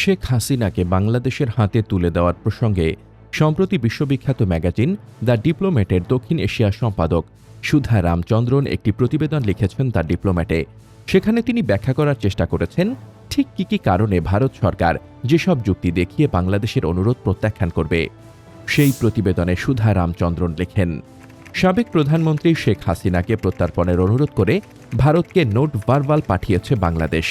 শেখ হাসিনাকে বাংলাদেশের হাতে তুলে দেওয়ার প্রসঙ্গে সম্প্রতি বিশ্ববিখ্যাত ম্যাগাজিন দ্য ডিপ্লোম্যাটের দক্ষিণ এশিয়া সম্পাদক সুধা রামচন্দ্রন একটি প্রতিবেদন লিখেছেন দ্য ডিপ্লোম্যাটে। সেখানে তিনি ব্যাখ্যা করার চেষ্টা করেছেন, ঠিক কী কী কারণে ভারত সরকার যেসব যুক্তি দেখিয়ে বাংলাদেশের অনুরোধ প্রত্যাখ্যান করবে। সেই প্রতিবেদনে সুধা রামচন্দ্রন লেখেন, সাবেক প্রধানমন্ত্রী শেখ হাসিনাকে প্রত্যার্পণের অনুরোধ করে ভারতকে নোট ভার্বাল পাঠিয়েছে বাংলাদেশ।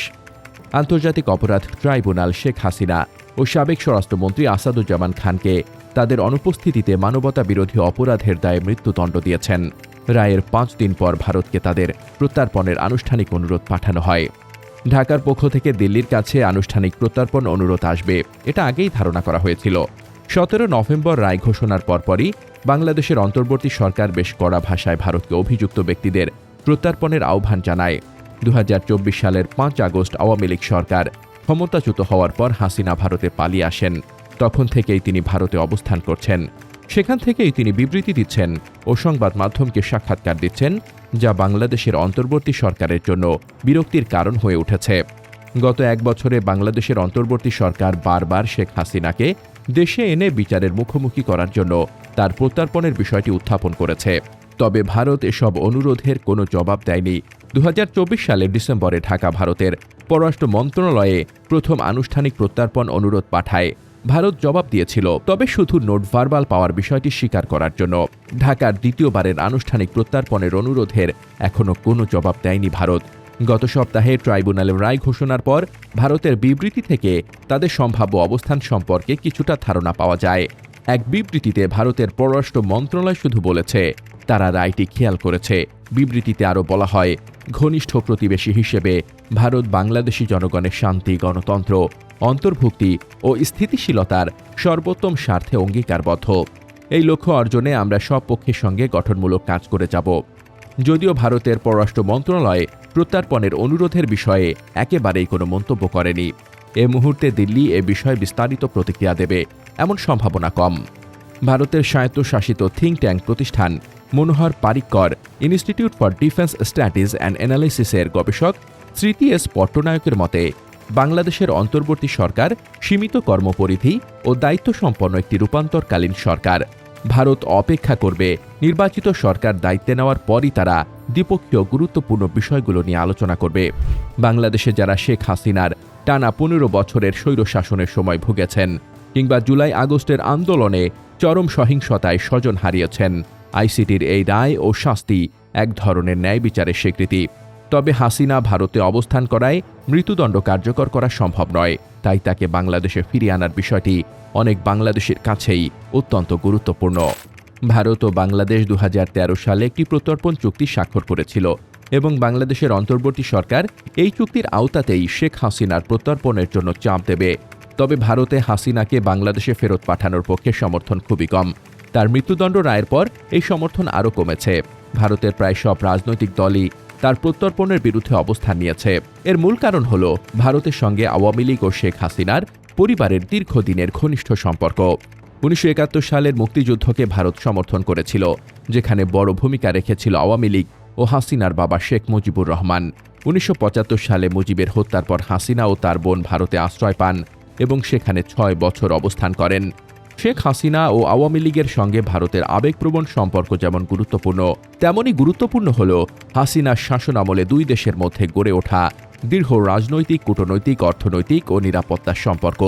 আন্তর্জাতিক অপরাধ ট্রাইব্যুনাল শেখ হাসিনা ও সাবেক স্বরাষ্ট্রমন্ত্রী আসাদুজ্জামান খানকে তাদের অনুপস্থিতিতে মানবতা বিরোধী অপরাধের দায়ে মৃত্যুদণ্ড দিয়েছেন। রায়ের পাঁচ দিন পর ভারতকে তাদের প্রত্যার্পণের আনুষ্ঠানিক অনুরোধ পাঠানো হয়। ঢাকার পক্ষ থেকে দিল্লির কাছে আনুষ্ঠানিক প্রত্যার্পণ অনুরোধ আসবে, এটা আগেই ধারণা করা হয়েছিল। সতেরো নভেম্বর রায় ঘোষণার পরপরই বাংলাদেশের অন্তর্বর্তী সরকার বেশ কড়া ভাষায় ভারতকে অভিযুক্ত ব্যক্তিদের প্রত্যার্পণের আহ্বান জানায়। দু হাজার চব্বিশ সালের পাঁচ আগস্ট আওয়ামী লীগ সরকার ক্ষমতাচ্যুত হওয়ার পর হাসিনা ভারতে পালিয়ে আসেন। তখন থেকেই তিনি ভারতে অবস্থান করছেন। সেখান থেকেই তিনি বিবৃতি দিচ্ছেন ও সংবাদ মাধ্যমকে সাক্ষাৎকার দিচ্ছেন, যা বাংলাদেশের অন্তর্বর্তী সরকারের জন্য বিরক্তির কারণ হয়ে উঠেছে। গত এক বছরে বাংলাদেশের অন্তর্বর্তী সরকার বারবার শেখ হাসিনাকে দেশে এনে বিচারের মুখোমুখি করার জন্য তার প্রত্যার্পণের বিষয়টি উত্থাপন করেছে। তবে ভারত এসব অনুরোধের কোনো জবাব দেয়নি দু হাজার চব্বিশ সালের ডিসেম্বরে ঢাকা ভারতের পররাষ্ট্র মন্ত্রণালয়ে প্রথম আনুষ্ঠানিক প্রত্যার্পণ অনুরোধ পাঠায়। ভারত জবাব দিয়েছিল, তবে শুধু নোট ভার্বাল পাওয়ার বিষয়টি স্বীকার করার জন্য। ঢাকার দ্বিতীয়বারের আনুষ্ঠানিক প্রত্যার্পণের অনুরোধের এখনও কোনো জবাব দেয়নি ভারত। গত সপ্তাহে ট্রাইব্যুনালের রায় ঘোষণার পর ভারতের বিবৃতি থেকে তাদের সম্ভাব্য অবস্থান সম্পর্কে কিছুটা ধারণা পাওয়া যায়। এক বিবৃতিতে ভারতের পররাষ্ট্র মন্ত্রণালয় শুধু বলেছে, তারা রায়টি খেয়াল করেছে। বিবৃতিতে আরও বলা হয়, ঘনিষ্ঠ প্রতিবেশী হিসেবে ভারত বাংলাদেশি জনগণের শান্তি, গণতন্ত্র, অন্তর্ভুক্তি ও স্থিতিশীলতার সর্বোত্তম স্বার্থে অঙ্গীকারবদ্ধ। এই লক্ষ্য অর্জনে আমরা সব পক্ষের সঙ্গে গঠনমূলক কাজ করে যাব। যদিও ভারতের পররাষ্ট্র মন্ত্রণালয় প্রত্যার্পণের অনুরোধের বিষয়ে একেবারেই কোনো মন্তব্য করেনি। এ মুহূর্তে দিল্লি এ বিষয়ে বিস্তারিত প্রতিক্রিয়া দেবে এমন সম্ভাবনা কম। ভারতের স্বায়ত্তশাসিত থিঙ্ক ট্যাঙ্ক প্রতিষ্ঠান Manohar Parrikar institute for defence strategies and অ্যানালাইসিসের গবেষক স্মৃতি এস পট্টনায়কের মতে, বাংলাদেশের অন্তর্বর্তী সরকার সীমিত কর্মপরিধি ও দায়িত্ব সম্পন্ন একটি রূপান্তরকালীন সরকার। ভারত অপেক্ষা করবে নির্বাচিত সরকার দায়িত্বে নেওয়ার পরই তারা দ্বিপক্ষীয় গুরুত্বপূর্ণ বিষয়গুলো নিয়ে আলোচনা করবে। বাংলাদেশে যারা শেখ হাসিনার টানা পনেরো বছরের স্বৈরশাসনের সময় ভুগেছেন কিংবা জুলাই আগস্টের আন্দোলনে চরম সহিংসতায় স্বজন হারিয়েছেন আইসিটির এই রায় ও শাস্তি এক ধরনের ন্যায় বিচারের স্বীকৃতি। তবে হাসিনা ভারতে অবস্থান করায় মৃত্যুদণ্ড কার্যকর করা সম্ভব নয়। তাই তাকে বাংলাদেশে ফিরিয়ে আনার বিষয়টি অনেক বাংলাদেশের কাছেই অত্যন্ত গুরুত্বপূর্ণ। ভারত ও বাংলাদেশ দু হাজার তেরো সালে একটি প্রত্যর্পণ চুক্তি স্বাক্ষর করেছিল এবং বাংলাদেশের অন্তর্বর্তী সরকার এই চুক্তির আওতাতেই শেখ হাসিনার প্রত্যর্পণের জন্য চাপ দেবে। তবে ভারতে হাসিনাকে বাংলাদেশে ফেরত পাঠানোর পক্ষে সমর্থন খুবই কম। তার মৃত্যুদণ্ড রায়ের পর এই সমর্থন আরও কমেছে। ভারতের প্রায় সব রাজনৈতিক দলই তার প্রত্যর্পণের বিরুদ্ধে অবস্থান নিয়েছে। এর মূল কারণ হল ভারতের সঙ্গে আওয়ামী লীগ ও শেখ হাসিনার পরিবারের দীর্ঘদিনের ঘনিষ্ঠ সম্পর্ক। উনিশশো একাত্তর সালের মুক্তিযুদ্ধকে ভারত সমর্থন করেছিল, যেখানে বড় ভূমিকা রেখেছিল আওয়ামী লীগ ও হাসিনার বাবা শেখ মুজিবুর রহমান। উনিশশো পঁচাত্তর সালে মুজিবের হত্যার পর হাসিনা ও তার বোন ভারতে আশ্রয় পান এবং সেখানে ছয় বছর অবস্থান করেন। শেখ হাসিনা ও আওয়ামী লীগের সঙ্গে ভারতের আবেগপ্রবণ সম্পর্ক যেমন গুরুত্বপূর্ণ, তেমনই গুরুত্বপূর্ণ হল হাসিনার শাসনামলে দুই দেশের মধ্যে গড়ে ওঠা দৃঢ় রাজনৈতিক, কূটনৈতিক, অর্থনৈতিক ও নিরাপত্তার সম্পর্ক।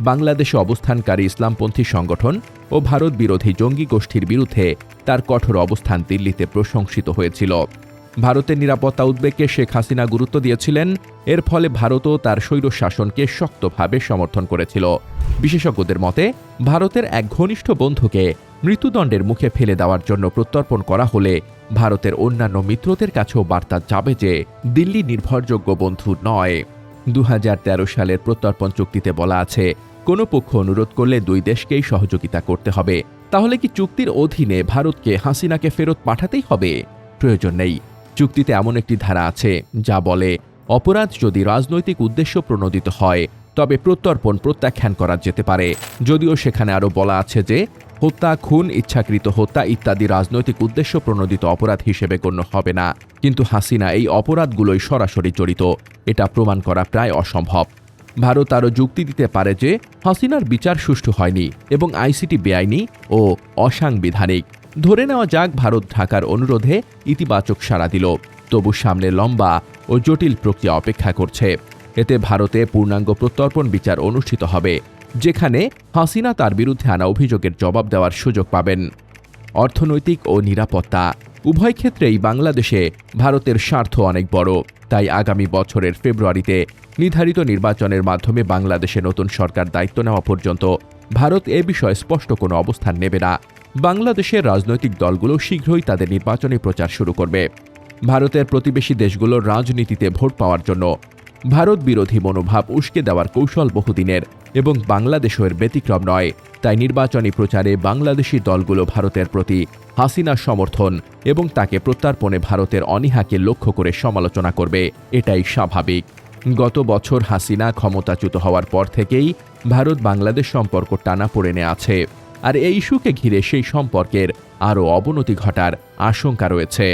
বাংলাদেশে অবস্থানকারী ইসলামপন্থী সংগঠন ও ভারত বিরোধী জঙ্গি গোষ্ঠীর বিরুদ্ধে তার কঠোর অবস্থান দিল্লিতে প্রশংসিত হয়েছিল। ভারতের নিরাপত্তা উদ্বেগকে শেখ হাসিনা গুরুত্ব দিয়েছিলেন। এর ফলে ভারতও তার স্বৈর শাসনকে শক্তভাবে সমর্থন করেছিল। বিশেষজ্ঞদের মতে, ভারতের এক ঘনিষ্ঠ বন্ধুকে মৃত্যুদণ্ডের মুখে ফেলে দেওয়ার জন্য প্রত্যর্পণ করা হলে ভারতের অন্যান্য মিত্রদের কাছেও বার্তা যাবে যে দিল্লি নির্ভরযোগ্য বন্ধু নয়। দু সালের প্রত্যর্পণ চুক্তিতে বলা আছে, কোনো পক্ষ অনুরোধ করলে দুই দেশকেই সহযোগিতা করতে হবে। তাহলে কি চুক্তির অধীনে ভারতকে হাসিনাকে ফেরত পাঠাতেই হবে? প্রয়োজন নেই। চুক্তিতে এমন একটি ধারা আছে, যা বলে, অপরাধ যদি রাজনৈতিক উদ্দেশ্য প্রণোদিত হয়, তবে প্রত্যর্পণ প্রত্যাখ্যান করা যেতে পারে। যদিও সেখানে আরও বলা আছে যে, হত্যা, খুন, ইচ্ছাকৃত হত্যা ইত্যাদি রাজনৈতিক উদ্দেশ্য প্রণোদিত অপরাধ হিসেবে গণ্য হবে না। কিন্তু হাসিনা এই অপরাধগুলোই সরাসরি জড়িত। এটা প্রমাণ করা প্রায় অসম্ভব। ভারত আরও যুক্তি দিতে পারে যে, হাসিনার বিচার সুষ্ঠু হয়নি এবং আইসিটি বেআইনি ও অসাংবিধানিক। ধরে নেওয়া যাক ভারত ঢাকার অনুরোধে ইতিবাচক সাড়া দিল। তবু সামনে লম্বা ও জটিল প্রক্রিয়া অপেক্ষা করছে। এতে ভারতে পূর্ণাঙ্গ প্রত্যর্পণ বিচার অনুষ্ঠিত হবে, যেখানে হাসিনা তার বিরুদ্ধে আনা অভিযোগের জবাব দেওয়ার সুযোগ পাবেন। অর্থনৈতিক ও নিরাপত্তা, উভয় ক্ষেত্রেই বাংলাদেশে ভারতের স্বার্থ অনেক বড়। তাই আগামী বছরের ফেব্রুয়ারিতে নির্ধারিত নির্বাচনের মাধ্যমে বাংলাদেশে নতুন সরকার দায়িত্ব নেওয়া পর্যন্ত ভারত এ বিষয়ে স্পষ্ট কোনো অবস্থান নেবে না। বাংলাদেশের রাজনৈতিক দলগুলো শীঘ্রই তাদের নির্বাচনী প্রচার শুরু করবে। ভারতের প্রতিবেশী দেশগুলোর রাজনীতিতে ভোট পাওয়ার জন্য। ভারত বিরোধী মনোভাব উস্কে দেওয়ার কৌশল বহুদিনের এবং বাংলাদেশের ব্যতিক্রম নয়। তাই নির্বাচনী প্রচারে বাংলাদেশি দলগুলো ভারতের প্রতি হাসিনার সমর্থন এবং তাকে প্রত্যার্পণে ভারতের অনীহাকে লক্ষ্য করে সমালোচনা করবে। এটাই স্বাভাবিক। গত বছর হাসিনা ক্ষমতাচ্যুত হওয়ার পর থেকেই ভারত বাংলাদেশ সম্পর্ক টানা পড়েনে আছে। আর এই ইস্যুকে ঘিরে সেই সম্পর্কের আরও অবনতি ঘটার আশঙ্কা রয়েছে।